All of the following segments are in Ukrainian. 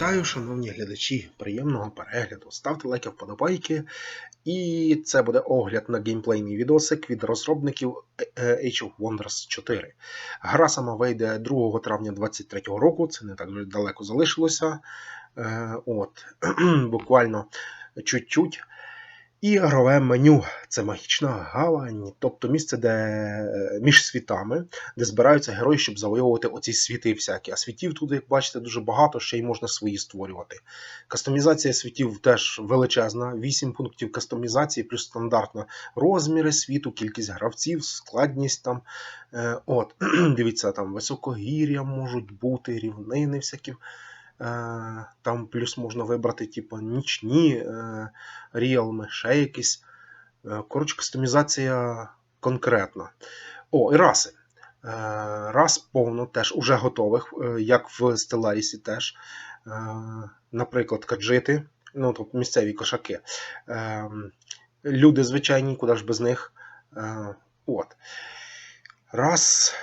Вітаю, шановні глядачі, приємного перегляду. Ставте лайки, вподобайки. І це буде огляд на геймплейний відосик від розробників е, Age of Wonders 4. Гра сама вийде 2 травня 2023 року, це не так далеко залишилося. Е, От, Буквально чуть-чуть. Ігрове меню це магічна гавань, тобто місце, де е, між світами, де збираються герої, щоб завойовувати оці світи всякі. А світів тут, як бачите, дуже багато, ще й можна свої створювати. Кастомізація світів теж величезна. 8 пунктів кастомізації, плюс стандартна розміри світу, кількість гравців, складність там. Е, От, Дивіться, там високогір'я можуть бути, рівнини всякі. Е, там плюс можна вибрати, типу, нічні е, ріалми, ще якісь. Е, коротше, кастомізація конкретна. О, і раси. Рас повно теж уже готових, як в Stellaris теж. Наприклад, каджити, ну, тобто місцеві кошаки. Люди звичайні, куди ж без них. От. Раз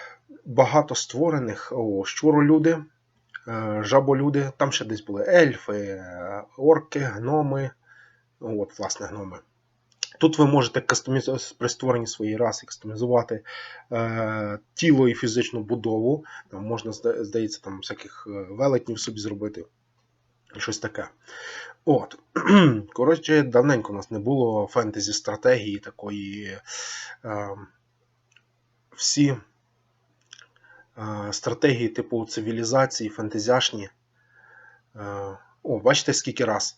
багато створених о, щуролюди. Е, жаболюди, там ще десь були ельфи, е, орки, гноми. От, власне, гноми. Тут ви можете кастоміз... при створенні своєї раси кастомізувати е, тіло і фізичну будову. Там Можна, здається, там всяких е, велетнів собі зробити. Щось таке. От. Коротше, давненько у нас не було фентезі стратегії такої. Е, всі стратегії типу цивілізації, фантазіашні. О, бачите, скільки раз.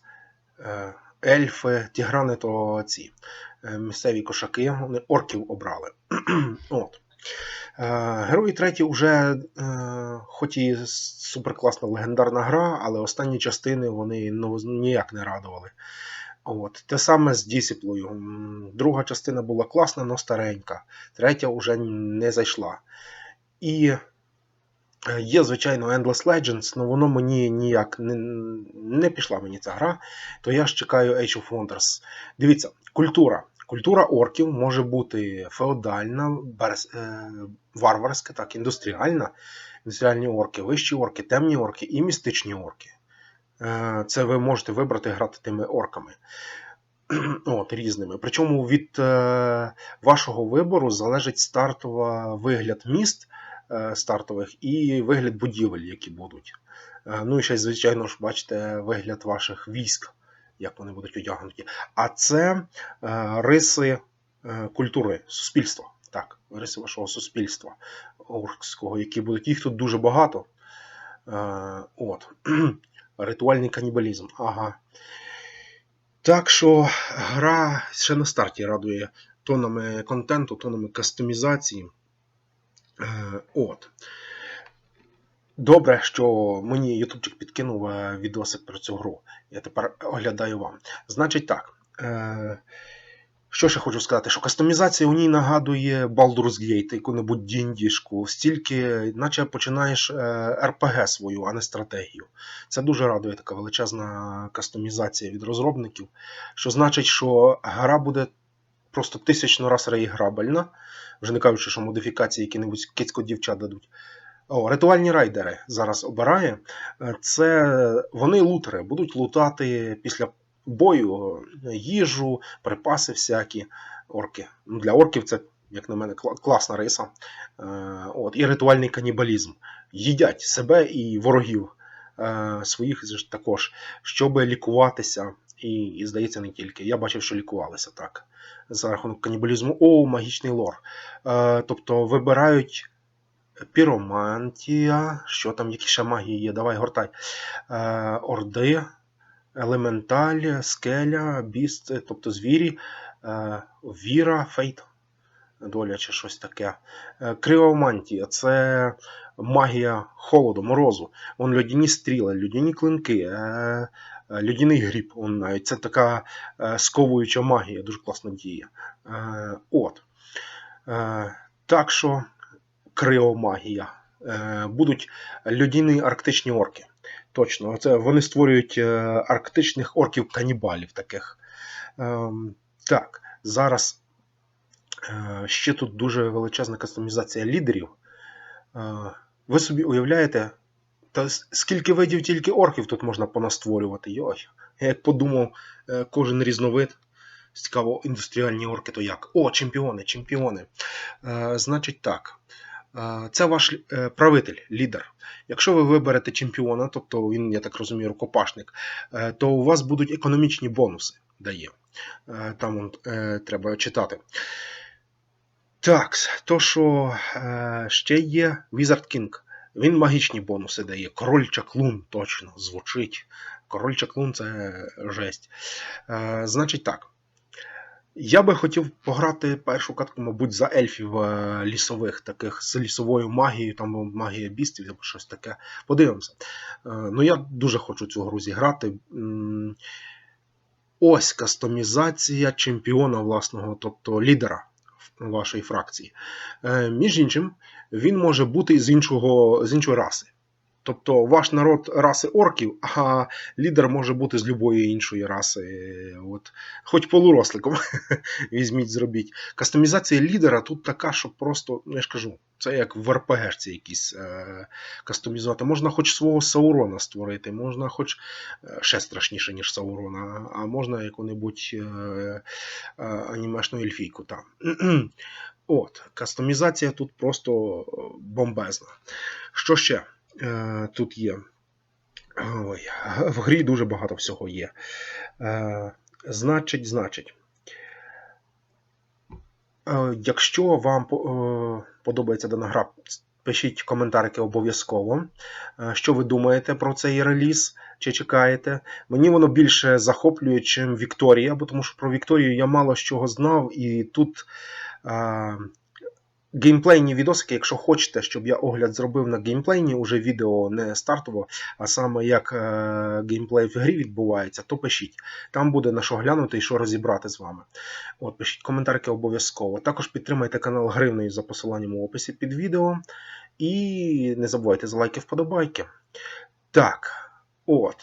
Е, ельфи, тіграни то ці е, місцеві кошаки, вони орків обрали. От. Е, Герої треті вже, хоч і суперкласна легендарна гра, але останні частини вони ну, ніяк не радували. От. Те саме з Дісіплою. Друга частина була класна, але старенька. Третя вже не зайшла. І Е, є, звичайно, Endless Legends, але воно мені ніяк не не пішла мені ця гра, то я ж чекаю Age of Wonders. Дивіться, культура. Культура орків може бути феодальна, берез, е, варварська, так, індустріальна, індустріальні орки, вищі орки, темні орки і містичні орки. Е, Це ви можете вибрати грати тими орками. От, різними. Причому від е, вашого вибору залежить стартова вигляд міст. Е, стартових і вигляд будівель, які будуть. Е, ну і ще, звичайно ж, бачите, вигляд ваших військ, як вони будуть одягнуті. А це е, риси культури, суспільства. Так, риси вашого суспільства оркського, які будуть. Їх тут дуже багато. От. Ритуальний канібалізм. Ага. Так що гра ще на старті радує тонами контенту, тонами кастомізації. Е, от. Добре, що мені Ютубчик підкинув е, відосик про цю гру. Я тепер оглядаю вам. Значить так. Е, що ще хочу сказати, що кастомізація у ній нагадує Baldur's Gate, яку-небудь діндішку, стільки, наче починаєш РПГ свою, а не стратегію. Це дуже радує така величезна кастомізація від розробників. Що значить, що гра буде просто тисячно раз реіграбельна вже не кажучи, що модифікації які-небудь кицько дівчат дадуть. О, Ритуальні райдери зараз обирає. Е, це вони лутери, будуть лутати після бою їжу, припаси всякі орки. Ну, Для орків це, як на мене, класна риса. Е, от, І ритуальний канібалізм. Їдять себе і ворогів е, своїх також, щоб лікуватися і, і здається, не тільки. Я бачив, що лікувалися так. За рахунок канібалізму. О, магічний лор. Е, Тобто вибирають піромантія, що там, які ще магії є, давай гортай. Е, Орди, елементаль, скеля, біст, тобто звірі, е, віра, фейт. Доля чи щось таке. Е, Криомантія це магія холоду, морозу. Вон Льодяні стріли, льодяні клинки, е, Е, Людяний гріб, он навіть це така сковуюча магія, дуже класна діє. Е, от. Так що криомагія. Будуть людяні арктичні орки. Точно, це вони створюють арктичних орків-канібалів таких. Ем, так, зараз ще тут дуже величезна кастомізація лідерів. Ви собі уявляєте, та скільки видів тільки орків тут можна понастворювати. Йой. Я як подумав, е, кожен різновид. Цікаво, індустріальні орки то як? О, чемпіони, чемпіони. Е, значить так. Е, Це ваш е, правитель, лідер. Якщо ви виберете чемпіона, тобто він, я так розумію, рукопашник, е, то у вас будуть економічні бонуси. Дає. Е, Там е, треба читати. Так, то що е, ще є Wizard King. Він магічні бонуси дає. Король чаклун, точно, звучить. Король чаклун це жесть. Е, значить так. Я би хотів пограти першу катку, мабуть, за ельфів е, лісових, таких з лісовою магією, там магія бістів або щось таке. Подивимося. Е, ну, я дуже хочу цю гру зіграти. Ось кастомізація чемпіона власного, тобто лідера вашої фракції. Е, Між іншим, він може бути з, іншого, з іншої раси. Тобто ваш народ раси орків, а лідер може бути з любої іншої раси. От, хоч полуросликом візьміть, зробіть. Кастомізація лідера тут така, що просто, ну я ж кажу, це як в РПГшці якісь е, кастомізувати. Можна хоч свого Саурона створити, можна хоч е, ще страшніше, ніж Саурона, а можна яку-небудь е, е, анімешну ельфійку там. От, кастомізація тут просто е, бомбезна. Що ще тут є? Ой, в грі дуже багато всього є. Е, значить, значить. Е, Якщо вам е, подобається дана гра, пишіть коментарики обов'язково. Е, Що ви думаєте про цей реліз? Чи чекаєте? Мені воно більше захоплює, чим Вікторія, бо тому що про Вікторію я мало чого знав, і тут е, геймплейні відосики, якщо хочете, щоб я огляд зробив на геймплейні, уже відео не стартово, а саме як е, геймплей в грі відбувається, то пишіть. Там буде на що глянути і що розібрати з вами. От, пишіть коментарки обов'язково. Також підтримайте канал Гривнею за посиланням у описі під відео. І не забувайте за лайки вподобайки. Так, от.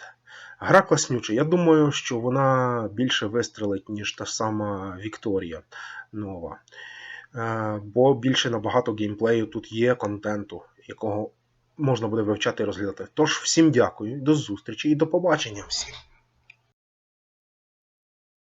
Гра класнюча. Я думаю, що вона більше вистрелить, ніж та сама Вікторія нова. Е, Бо більше набагато геймплею тут є контенту, якого можна буде вивчати і розглядати. Тож, всім дякую, до зустрічі і до побачення всім.